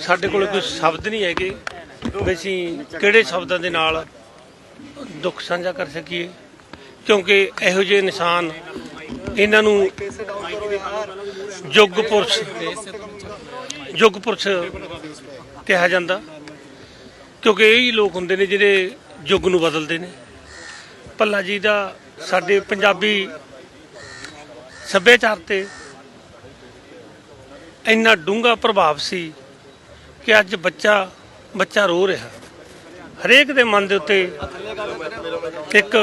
ਸਾਡੇ ਕੋਲ ਕੋਈ ਸ਼ਬਦ ਨਹੀਂ ਹੈਗੇ ਵੀ ਅਸੀਂ ਕਿਹੜੇ ਸ਼ਬਦਾਂ ਦੇ ਨਾਲ ਦੁੱਖ ਸਾਂਝਾ ਕਰ ਸਕੀਏ। ਕਿਉਂਕਿ ਇਹੋ ਜਿਹੇ ਇਨਸਾਨ ਇਹਨਾਂ ਨੂੰ ਯੁੱਗ ਪੁਰਸ਼ ਯੁੱਗ ਪੁਰਸ਼ ਕਿਹਾ ਜਾਂਦਾ। ਕਿਉਂਕਿ ਇਹ ਹੀ ਲੋਕ ਹੁੰਦੇ ਨੇ ਜਿਹੜੇ ਯੁੱਗ ਨੂੰ ਬਦਲਦੇ ਨੇ। ਭੱਲਾ ਜੀ ਦਾ ਸਾਡੇ ਪੰਜਾਬੀ ਸੱਭਿਆਚਾਰ ਤੇ ਇੰਨਾ ਡੂੰਘਾ ਪ੍ਰਭਾਵ ਸੀ ਕਿ ਅੱਜ ਬੱਚਾ ਬੱਚਾ ਰੋ ਰਿਹਾ। ਹਰੇਕ ਦੇ ਮਨ ਦੇ ਉੱਤੇ ਇੱਕ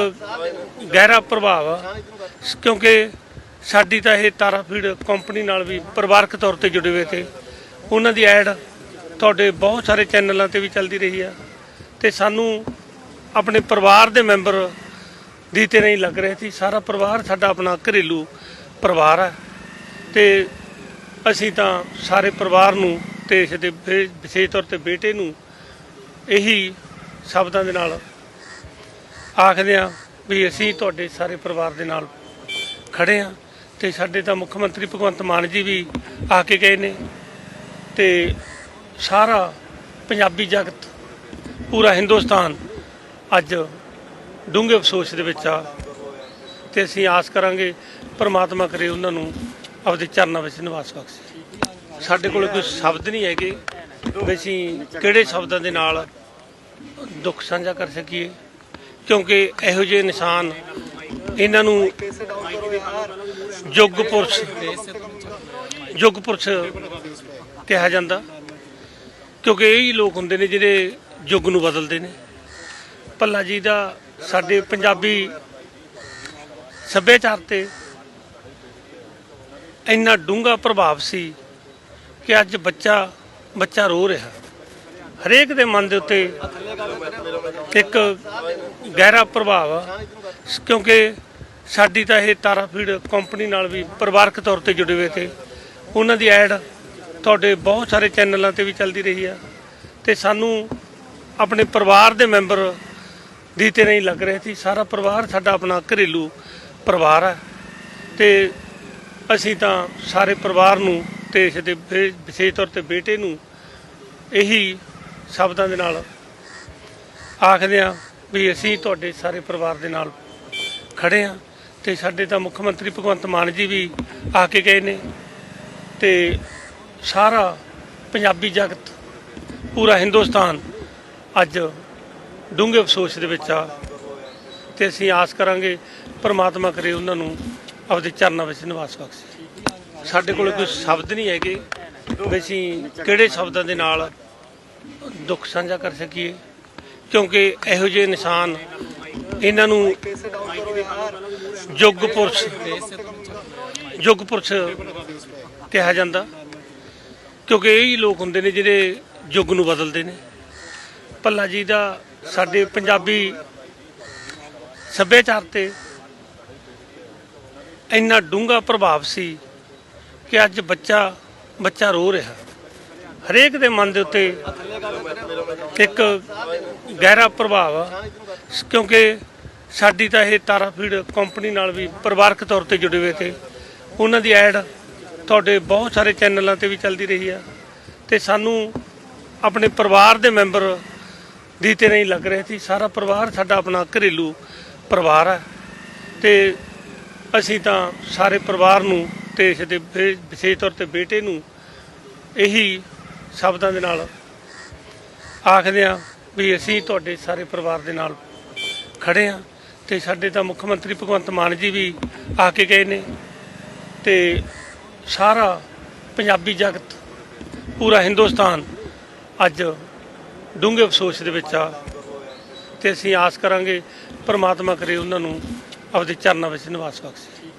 ਗਹਿਰਾ ਪ੍ਰਭਾਵ ਆ, ਕਿਉਂਕਿ ਸਾਡੀ ਤਾਂ ਇਹ ਤਾਰਾਫੀਡ ਕੰਪਨੀ ਨਾਲ ਵੀ ਪਰਿਵਾਰਕ ਤੌਰ ਤੇ ਜੁੜੇ ਹੋਏ ਤੇ ਉਹਨਾਂ ਦੀ ਐਡ ਤੁਹਾਡੇ ਬਹੁਤ ਸਾਰੇ ਚੈਨਲਾਂ ਤੇ ਵੀ ਚੱਲਦੀ ਰਹੀ ਆ ਤੇ ਸਾਨੂੰ ਆਪਣੇ ਪਰਿਵਾਰ ਦੇ ਮੈਂਬਰ ਦੀ ਤੇ ਨਹੀਂ ਲੱਗ ਰਹੇ ਸੀ। ਸਾਰਾ ਪਰਿਵਾਰ ਸਾਡਾ ਆਪਣਾ ਘਰੇਲੂ ਪਰਿਵਾਰ ਹੈ ਤੇ ਅਸੀਂ ਤਾਂ ਸਾਰੇ ਪਰਿਵਾਰ ਨੂੰ ਦੇਸ਼ ਦੇ ਵਿ- ਵਿਸ਼ੇਸ਼ ਤੌਰ ਤੇ ਬੇਟੇ ਨੂੰ ਇਹੀ ਸ਼ਬਦਾਂ ਦੇ ਨਾਲ ਆਖਦੇ ਆ ਵੀ ਅਸੀਂ ਤੁਹਾਡੇ ਸਾਰੇ ਪਰਿਵਾਰ ਦੇ ਨਾਲ ਖੜੇ ਆ ਤੇ ਸਾਡੇ ਤਾਂ ਮੁੱਖ ਮੰਤਰੀ ਭਗਵੰਤ ਮਾਨ ਜੀ ਵੀ ਆ ਕੇ ਗਏ ਨੇ ਤੇ ਸਾਰਾ ਪੰਜਾਬੀ ਜਗਤ, ਪੂਰਾ ਹਿੰਦੁਸਤਾਨ ਅੱਜ ਡੂੰਘੇ ਅਫਸੋਸ ਦੇ ਵਿੱਚ ਆ ਤੇ ਅਸੀਂ ਆਸ ਕਰਾਂਗੇ ਪਰਮਾਤਮਾ ਕਰੇ ਉਹਨਾਂ ਨੂੰ ਆਪਦੇ ਚਰਨਾਂ ਵਿੱਚ ਨਿਵਾਸ ਬਖਸ਼ੇ। ਸਾਡੇ ਕੋਲ ਕੋਈ ਸ਼ਬਦ ਨਹੀਂ ਹੈਗੇ ਵੀ ਅਸੀਂ ਕਿਹੜੇ ਸ਼ਬਦਾਂ ਦੇ ਨਾਲ ਦੁੱਖ ਸਾਂਝਾ ਕਰ ਸਕੀਏ। ਕਿਉਂਕਿ ਇਹੋ ਜਿਹੇ ਇਨਸਾਨ ਇਹਨਾਂ ਨੂੰ ਯੁੱਗ ਪੁਰਸ਼ ਯੁੱਗ ਪੁਰਸ਼ ਕਿਹਾ ਜਾਂਦਾ। ਕਿਉਂਕਿ ਇਹ ਹੀ ਲੋਕ ਹੁੰਦੇ ਨੇ ਜਿਹੜੇ ਯੁੱਗ ਨੂੰ ਬਦਲਦੇ ਨੇ। ਭੱਲਾ ਜੀ ਦਾ ਸਾਡੇ ਪੰਜਾਬੀ ਸੱਭਿਆਚਾਰ ਤੇ ਇੰਨਾ ਡੂੰਘਾ ਪ੍ਰਭਾਵ ਸੀ ਕਿ ਅੱਜ ਬੱਚਾ ਬੱਚਾ ਰੋ ਰਿਹਾ। ਹਰੇਕ ਦੇ ਮਨ ਦੇ ਉੱਤੇ ਇੱਕ ਗਹਿਰਾ ਪ੍ਰਭਾਵ ਆ, ਕਿਉਂਕਿ ਸਾਡੀ ਤਾਂ ਇਹ ਤਾਰਾਫੀਡ ਕੰਪਨੀ ਨਾਲ ਵੀ ਪਰਿਵਾਰਕ ਤੌਰ ਤੇ ਜੁੜੇ ਹੋਏ ਤੇ ਉਹਨਾਂ ਦੀ ਐਡ ਤੁਹਾਡੇ ਬਹੁਤ ਸਾਰੇ ਚੈਨਲਾਂ ਤੇ ਵੀ ਚੱਲਦੀ ਰਹੀ ਆ ਤੇ ਸਾਨੂੰ ਆਪਣੇ ਪਰਿਵਾਰ ਦੇ ਮੈਂਬਰ ਦੀ ਤੇ ਨਹੀਂ ਲੱਗ ਰਹੇ ਸੀ। ਸਾਰਾ ਪਰਿਵਾਰ ਸਾਡਾ ਆਪਣਾ ਘਰੇਲੂ ਪਰਿਵਾਰ ਹੈ ਤੇ ਅਸੀਂ ਤਾਂ ਸਾਰੇ ਪਰਿਵਾਰ ਨੂੰ ਤੇ ਇਸ ਦੇ ਵਿ- ਵਿਸ਼ੇਸ਼ ਤੌਰ ਤੇ ਬੇਟੇ ਨੂੰ ਇਹੀ ਸ਼ਬਦਾਂ ਦੇ ਨਾਲ ਆਖਦੇ ਆ ਵੀ ਅਸੀਂ ਤੁਹਾਡੇ ਸਾਰੇ ਪਰਿਵਾਰ ਦੇ ਨਾਲ ਖੜੇ ਆ ਤੇ ਸਾਡੇ ਤਾਂ ਮੁੱਖ ਮੰਤਰੀ ਭਗਵੰਤ ਮਾਨ ਜੀ ਵੀ ਆ ਕੇ ਗਏ ਨੇ ਤੇ ਸਾਰਾ ਪੰਜਾਬੀ ਜਗਤ, ਪੂਰਾ ਹਿੰਦੁਸਤਾਨ ਅੱਜ ਡੂੰਘੇ ਅਫਸੋਸ ਦੇ ਵਿੱਚ ਆ ਤੇ ਅਸੀਂ ਆਸ ਕਰਾਂਗੇ ਪਰਮਾਤਮਾ ਕਰੇ ਉਹਨਾਂ ਨੂੰ ਆਪਦੇ ਚਰਨਾਂ ਵਿੱਚ ਨਿਵਾਸ ਬਖਸ਼ੇ। ਸਾਡੇ ਕੋਲ ਕੋਈ ਸ਼ਬਦ ਨਹੀਂ ਹੈਗੇ ਵੀ ਅਸੀਂ ਕਿਹੜੇ ਸ਼ਬਦਾਂ ਦੇ ਨਾਲ ਦੁੱਖ ਸਾਂਝਾ ਕਰ ਸਕੀਏ। ਕਿਉਂਕਿ ਇਹੋ ਜਿਹੇ ਇਨਸਾਨ ਇਹਨਾਂ ਨੂੰ ਯੁੱਗ ਪੁਰਸ਼ ਯੁੱਗ ਪੁਰਸ਼ ਕਿਹਾ ਜਾਂਦਾ। ਕਿਉਂਕਿ ਇਹ ਹੀ ਲੋਕ ਹੁੰਦੇ ਨੇ ਜਿਹੜੇ ਯੁੱਗ ਨੂੰ ਬਦਲਦੇ ਨੇ। ਭੱਲਾ ਜੀ ਦਾ ਸਾਡੇ ਪੰਜਾਬੀ ਸੱਭਿਆਚਾਰ ਤੇ ਇੰਨਾ ਡੂੰਘਾ ਪ੍ਰਭਾਵ ਸੀ ਕਿ ਅੱਜ ਬੱਚਾ ਬੱਚਾ ਰੋ ਰਿਹਾ। ਹਰੇਕ ਦੇ ਮਨ ਦੇ ਉੱਤੇ ਇੱਕ ਗਹਿਰਾ ਪ੍ਰਭਾਵ ਆ, ਕਿਉਂਕਿ ਸਾਡੀ ਤਾਂ ਇਹ ਤਾਰਾਫੀਡ ਕੰਪਨੀ ਨਾਲ ਵੀ ਪਰਿਵਾਰਕ ਤੌਰ ਤੇ ਜੁੜੇ ਹੋਏ ਤੇ ਉਹਨਾਂ ਦੀ ਐਡ ਤੁਹਾਡੇ ਬਹੁਤ ਸਾਰੇ ਚੈਨਲਾਂ ਤੇ ਵੀ ਚੱਲਦੀ ਰਹੀ ਆ ਤੇ ਸਾਨੂੰ ਆਪਣੇ ਪਰਿਵਾਰ ਦੇ ਮੈਂਬਰ ਦੀ ਤੇ ਨਹੀਂ ਲੱਗ ਰਹੇ ਸੀ, ਸਾਰਾ ਪਰਿਵਾਰ ਸਾਡਾ ਆਪਣਾ ਘਰੇਲੂ ਪਰਿਵਾਰ ਹੈ ਤੇ ਅਸੀਂ ਤਾਂ ਸਾਰੇ ਪਰਿਵਾਰ ਨੂੰ ਤੇ ਇਸ ਦੇ ਵਿ- ਵਿਸ਼ੇਸ਼ ਤੌਰ ਤੇ ਬੇਟੇ ਨੂੰ ਇਹੀ ਸ਼ਬਦਾਂ ਦੇ ਨਾਲ ਆਖਦੇ ਆ ਵੀ ਅਸੀਂ ਤੁਹਾਡੇ ਸਾਰੇ ਪਰਿਵਾਰ ਦੇ ਨਾਲ ਖੜੇ ਆ ਤੇ ਸਾਡੇ ਤਾਂ ਮੁੱਖ ਮੰਤਰੀ ਭਗਵੰਤ ਮਾਨ ਜੀ ਵੀ ਆ ਕੇ ਗਏ ਨੇ ਤੇ ਸਾਰਾ ਪੰਜਾਬੀ ਜਗਤ, ਪੂਰਾ ਹਿੰਦੁਸਤਾਨ ਅੱਜ ਡੂੰਘੇ ਅਫਸੋਸ ਦੇ ਵਿੱਚ ਆ ਤੇ ਅਸੀਂ ਆਸ ਕਰਾਂਗੇ ਪਰਮਾਤਮਾ ਕਰੇ ਉਹਨਾਂ ਨੂੰ ਆਪਦੇ ਚਰਨਾਂ ਵਿੱਚ ਨਿਵਾਸ ਬਖਸ਼ੇ।